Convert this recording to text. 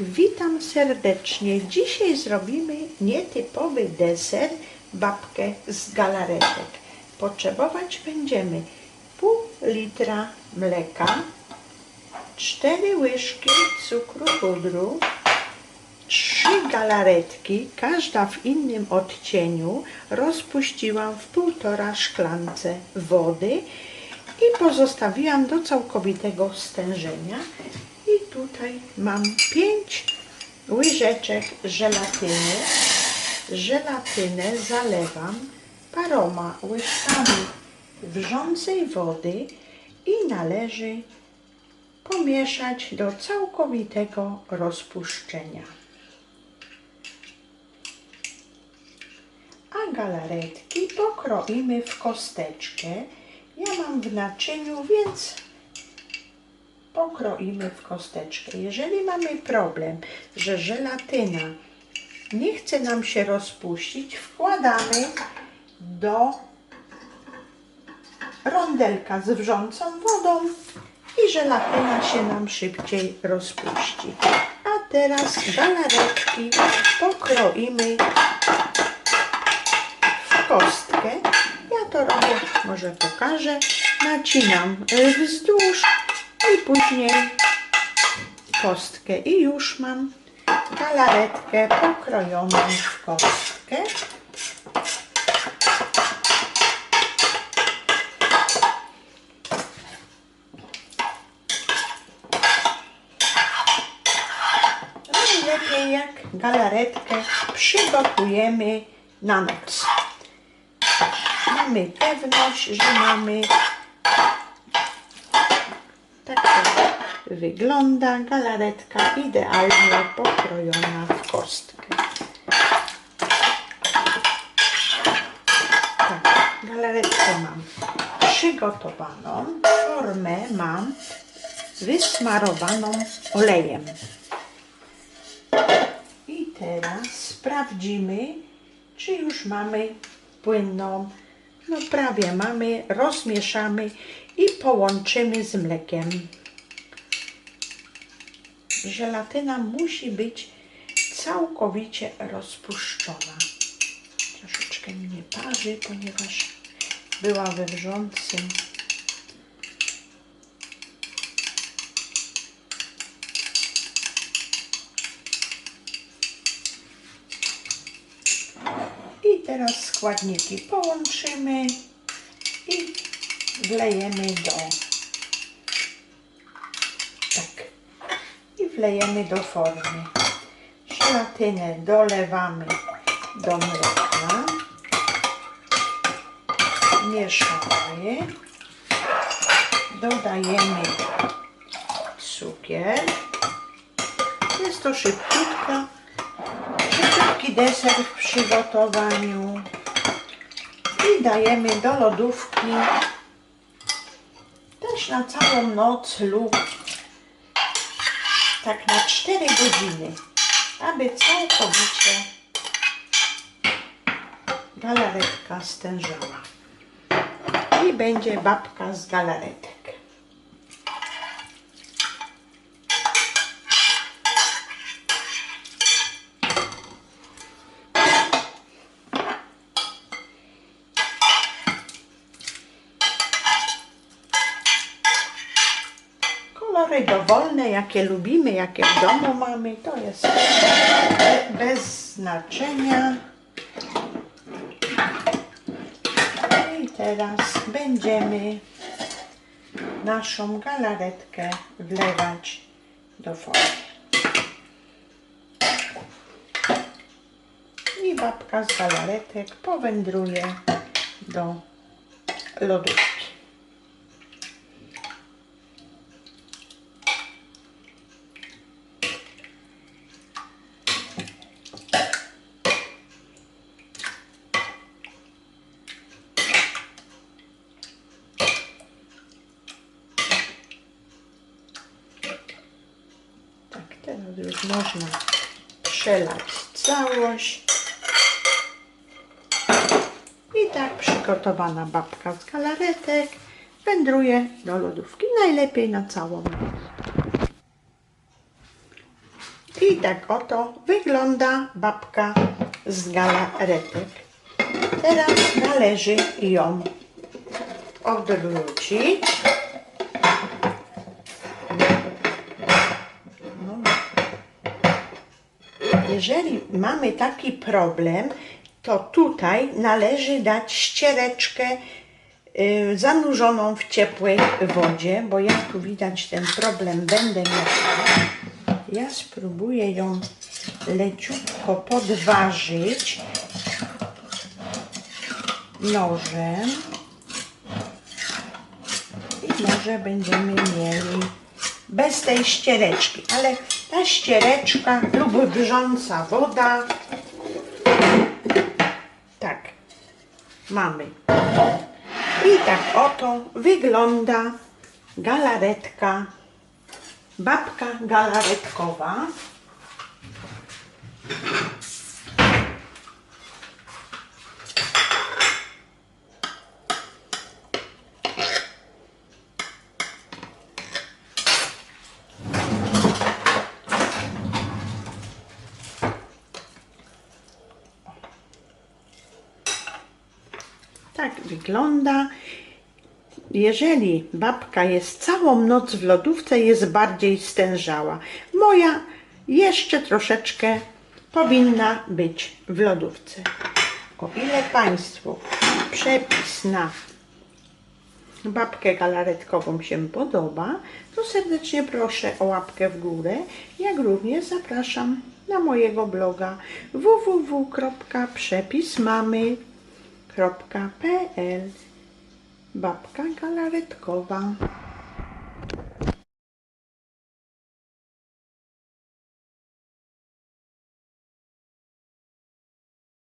Witam serdecznie. Dzisiaj zrobimy nietypowy deser, babkę z galaretek. Potrzebować będziemy pół litra mleka, 4 łyżki cukru pudru, trzy galaretki, każda w innym odcieniu, rozpuściłam w półtora szklance wody i pozostawiłam do całkowitego stężenia. Tutaj mam 5 łyżeczek żelatyny. Żelatynę zalewam paroma łyżkami wrzącej wody i należy pomieszać do całkowitego rozpuszczenia. A galaretki pokroimy w kosteczkę. Ja mam w naczyniu, więc pokroimy w kosteczkę. Jeżeli mamy problem, że żelatyna nie chce nam się rozpuścić, wkładamy do rondelka z wrzącą wodą i żelatyna się nam szybciej rozpuści. A teraz galaretki pokroimy w kostkę. Ja to robię, może pokażę. Nacinam wzdłuż i później kostkę. I już mam galaretkę pokrojoną w kostkę. Najlepiej jak galaretkę przygotujemy na noc. Mamy pewność, że mamy tak to wygląda galaretka idealnie pokrojona w kostkę. Tak, galaretkę mam przygotowaną. Formę mam wysmarowaną olejem. I teraz sprawdzimy, czy już mamy płynną. No prawie mamy, rozmieszamy i połączymy z mlekiem. Żelatyna musi być całkowicie rozpuszczona. Troszeczkę mnie parzy, ponieważ była we wrzącym. I teraz składniki połączymy i wlejemy do tak i wlejemy do formy. Żelatynę dolewamy do mleka. Mieszamy. Dodajemy cukier. Jest to szybciutko. Szybki deser w przygotowaniu. I dajemy do lodówki też na całą noc lub tak na 4 godziny, aby całkowicie galaretka stężała. I będzie babka z galaretek. Kolory dowolne, jakie lubimy, jakie w domu mamy, to jest bez znaczenia. I teraz będziemy naszą galaretkę wlewać do formy. I babka z galaretek powędruje do lodówki. Tak, teraz już można przelać całość. I tak przygotowana babka z galaretek wędruje do lodówki. Najlepiej na całą. I tak oto wygląda babka z galaretek. Teraz należy ją odwrócić. No. Jeżeli mamy taki problem, to tutaj należy dać ściereczkę y, zanurzoną w ciepłej wodzie, bo ja tu widać ten problem będę miała. Ja spróbuję ją leciutko podważyć nożem i może będziemy mieli bez tej ściereczki, ale ta ściereczka lub wrząca woda. Tak mamy. I tak oto wygląda galaretka. Babka galaretkowa Tak wygląda. Jeżeli babka jest całą noc w lodówce, jest bardziej stężała. Moja jeszcze troszeczkę powinna być w lodówce. O ile Państwu przepis na babkę galaretkową się podoba, to serdecznie proszę o łapkę w górę, jak również zapraszam na mojego bloga www.przepismamy.pl Babka galaretkowa.